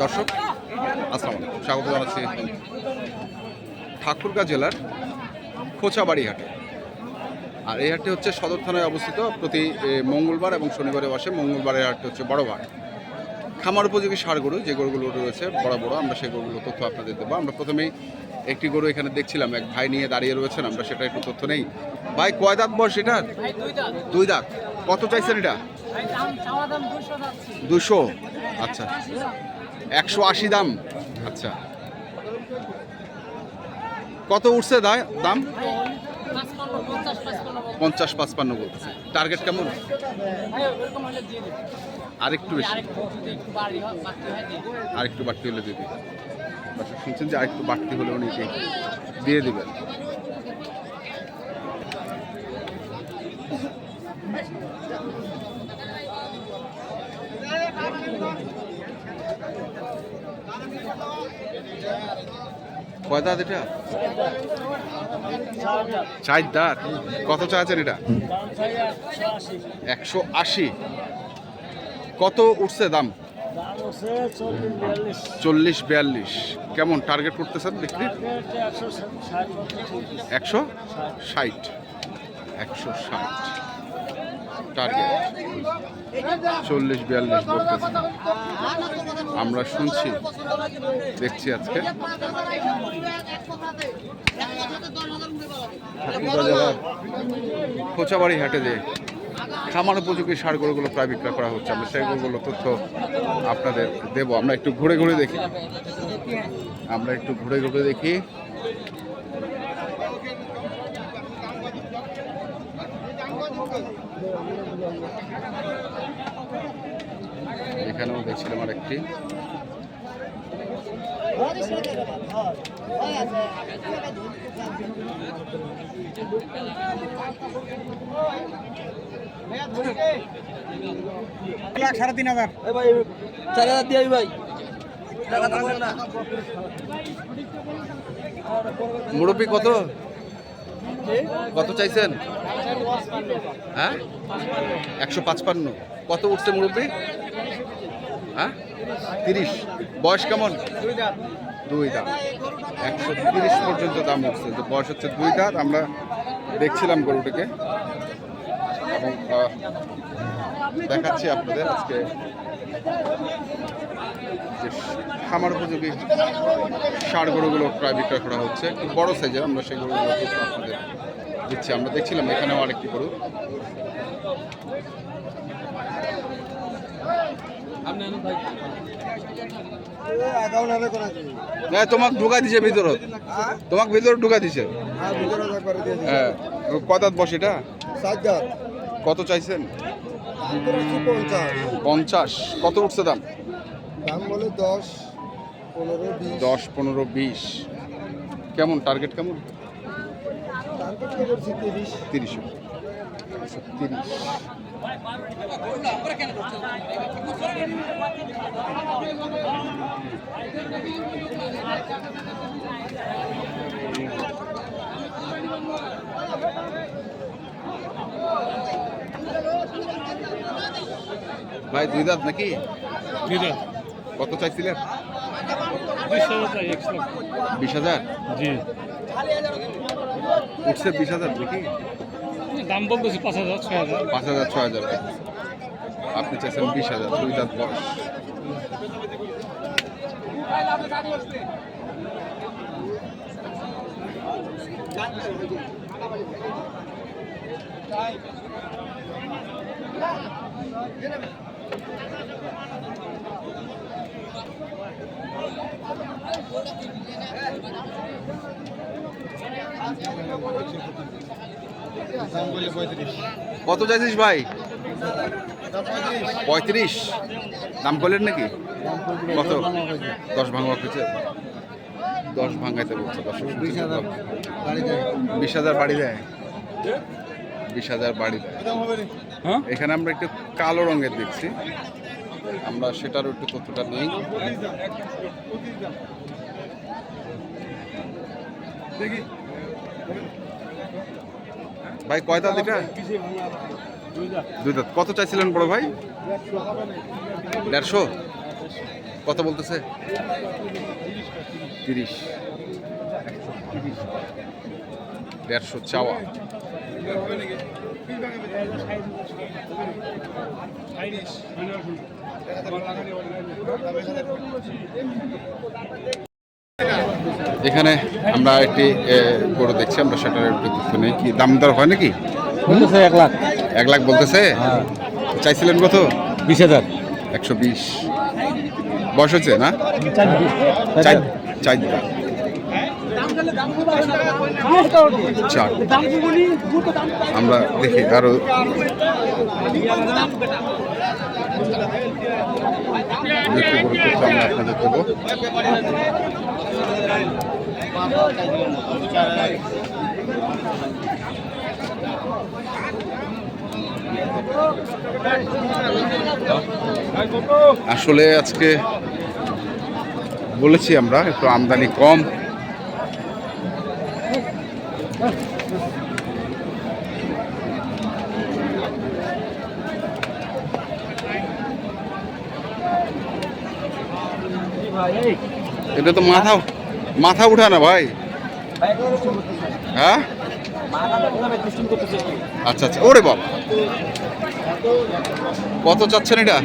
দর্শক আসসালাম আলাইকুম। স্বাগত জানাচ্ছি ঠাকুরগাঁ জেলার খোঁচাবাড়ি হাটে আর এই হাটটি হচ্ছে সদর থানায় অবস্থিত প্রতি মঙ্গলবার এবং শনিবারে বসে মঙ্গলবারের হাটটি হচ্ছে বড় ভাট খামার উপযোগী সার গরু যে গরুগুলো রয়েছে বড় বড় আমরা সেই গরুগুলো তথ্য আপনাদের দেবো। আমরা প্রথমেই একটি গরু এখানে দেখছিলাম এক ভাই নিয়ে দাঁড়িয়ে রয়েছেন আমরা সেটা একটু তথ্য নেই। ভাই কয় দাঁত বয়স এটা দুই দাঁত। কত চাইছেন এটা? দুশো আচ্ছা। একশো আশি দাম? আচ্ছা। কত উঠছে দাম? পঞ্চাশ পাঁচপান্ন বলতেছে। টার্গেট কেমন? হলে আরেকটু বেশি। আরেকটু বাড়তি হয় দিয়ে দেবে। হলে দিবি। শুনছেন যে আরেকটু বাড়তি হলে উনিকে দিয়ে দিবেন। কয় দাঁত এটা? চার দাঁত। কত চাচ্ছেন এটা? একশো আশি। কত উঠছে দাম? চল্লিশ বিয়াল্লিশ। কেমন টার্গেট করতেছেন বিক্রি? একশো ষাট। একশো ষাট। টার্গেট চল্লিশ, বিয়াল্লিশ বলতেছেন আমরা শুনছি, দেখছি আজকে। খোঁচাবাড়ি হাটে যে খামার উপযোগী সার গরুগুলো প্রায় বিক্রয় করা হচ্ছে, আমরা সেই গরুগুলো তথ্য আপনাদের দেব। আমরা একটু ঘুরে ঘুরে দেখি। আমরা একটু ঘুরে ঘুরে দেখি। এখানেও দেখছিলাম আর একটি ভাই মুরব্বী কত? কত চাইছেন? হ্যাঁ? একশো পাঁচপান্ন। কত উঠছে মুরব্বী? হ্যাঁ? তিরিশ। বয়স কেমন? দুই দাম একশো তিরিশ পর্যন্ত দাম উঠছে। তো বয়স হচ্ছে দুই দাঁত। আমরা দেখছিলাম গরুটিকে। এবং দেখাচ্ছি আপনাদের আজকে যে খামার উপযোগী ষাড় গরুগুলো প্রায় বিক্রয় করা হচ্ছে। বড় সাইজের আমরা সেই গরুগুলো আপনাদের দিচ্ছি। আমরা দেখছিলাম এখানেও আরেকটি গরু একাউন্ট হাজার করা না তোমাকে ঢুকা দিছে ভিতরত তোমাকে ভিতরে ঢুকা দিছে। হ্যাঁ কদাত বস এটা? কত চাইছেন? পঞ্চাশ। কত উঠছে দাম? দাম বলে দশ পনেরো দশ পনেরো বিশ কেমন? টার্গেট কেমন? তিরিশ। তিরিশ। আচ্ছা, তিরিশ। ভাই দুই দাঁত নাকি? দুই দাঁত। কত চাইছিলেন? বিশ হাজার জি। উঠছে বিশ হাজার নাকি? দাম বলতেছি পাঁচ হাজার, ছয় হাজার। পাঁচ হাজার, ছয় হাজার আপনি চাইছেন বিশ হাজার, দুই দাঁত বয়স। পঁয়ত্রিশ কত চাইছিস ভাই? পঁয়ত্রিশ। দাম করলেন নাকি? কত? দশ ভাঙা হয়েছে। দশ ভাঙাইতে বলছে দশ বিশ হাজার বাড়ি দেয়। বিশ হাজার বাড়ি দেয়? হ্যাঁ? এখানে আমরা একটু কালো রঙের দেখছি। আমরা সেটারও একটু তথ্যটা নেই। ভাই কয়টা দিটা দুই দাঁত। কত চাইছিলেন বড় ভাই? দেড়শো? কত বলতেছে? তিরিশ। দেড়শো চাওয়া। এখানে আমরা একটি গরু দেখছি আমরা সেটার বিদ্যুৎ নেই। কি দাম দর হয় নাকি? বলতেছে এক লাখ। এক লাখ বলতেছে? চাইছিলেন কত? বিশ হাজার। একশো বিশ। বয়স হচ্ছে না। চার আমরা দেখি আরও আমরা আপনাদের দেবো। আসলে আজকে বলেছি আমরা একটু আমদানি কম। এটা তো মাথা মাথা উঠা না ভাই? হ্যাঁ? আচ্ছা আচ্ছা ওরে বাবা। কত চাচ্ছেন এটা?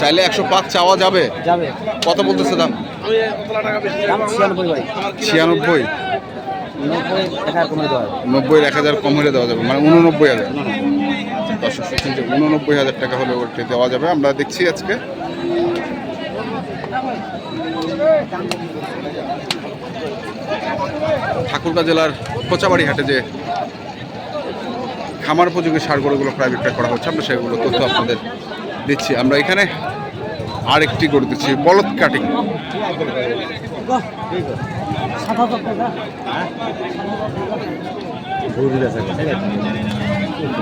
চাইলে একশো পাঁচ চাওয়া যাবে। কত বলতেছে দাম? ছিয়ানব্বই নব্বই এক হাজার কমে হলে দেওয়া যাবে মানে উননব্বই হাজার। শুনছেন উননব্বই হাজার টাকা হলে ওটা দেওয়া যাবে। আমরা দেখছি আজকে। ঠাকুরগাঁ জেলার কোচাবাড়ি হাটে যে খামার উপযোগী সার গরুগুলো প্রায় বিক্রয় করা হচ্ছে, আমরা সেগুলো তথ্য আপনাদের দিচ্ছি। আমরা এখানে আরেকটি গরু দিচ্ছি, বলদ কাটিং।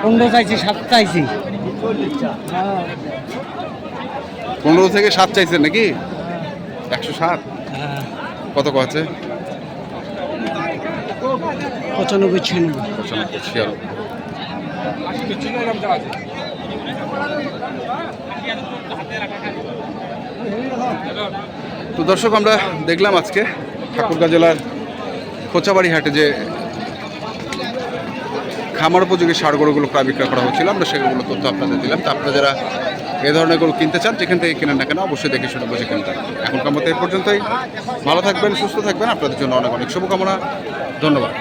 পনেরো সাত চাইছি। পনেরো থেকে সাত চাইছেন নাকি? একশো সাত কত আছে পঁচানব্বই ছিয়ানব্বই। পঁচানব্বই তো দর্শক আমরা দেখলাম আজকে ঠাকুরগাঁ জেলার কোচাবাড়ি হাটে যে খামার উপযোগী সার গরুগুলো প্রায় বিক্রয় করা হচ্ছিল আমরা সেগুলো তথ্য আপনাদের দিলাম। তো আপনারা যারা এ ধরনের গরু কিনতে চান, যেখান থেকে কেনেন না কেন, অবশ্যই দেখে শুনে বুঝে কিনতে এখনকার মতো এই পর্যন্তই। ভালো থাকবেন, সুস্থ থাকবেন। আপনাদের জন্য অনেক অনেক শুভকামনা। ধন্যবাদ।